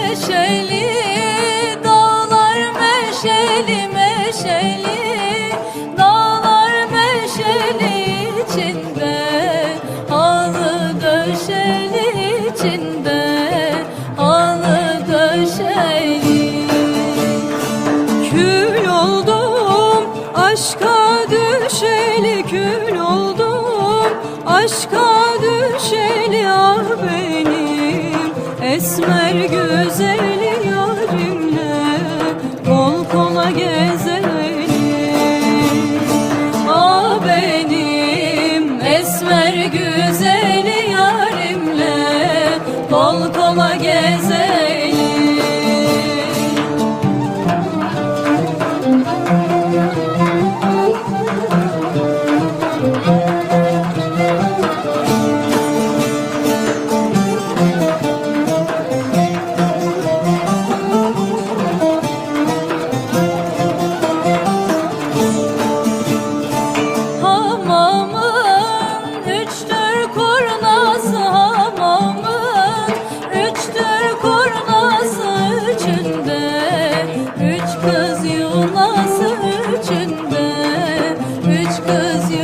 Meşeli dağlar meşeli meşeli Kül oldum aşka düşeli kül oldum. Aşka düşeli ah benim esmer güzeli yarimle kol kola gezeli ah benim esmer güzeli üç kız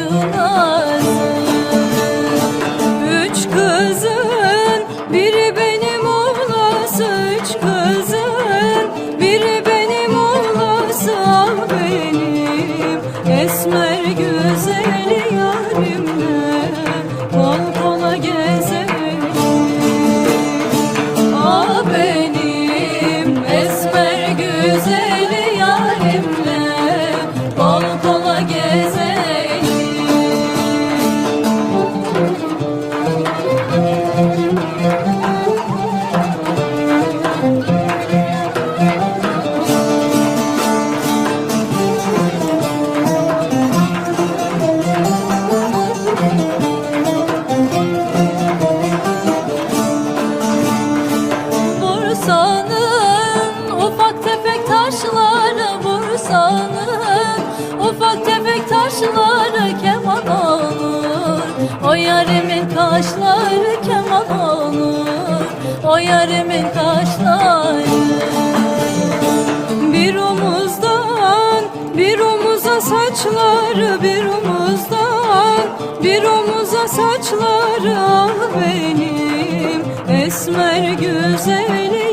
O yarimin kaşları keman olur. O yarimin kaşları. Bir omuzdan bir omuza saçları bir omuzdan bir omuza saçları ah benim esmer güzeli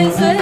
is it?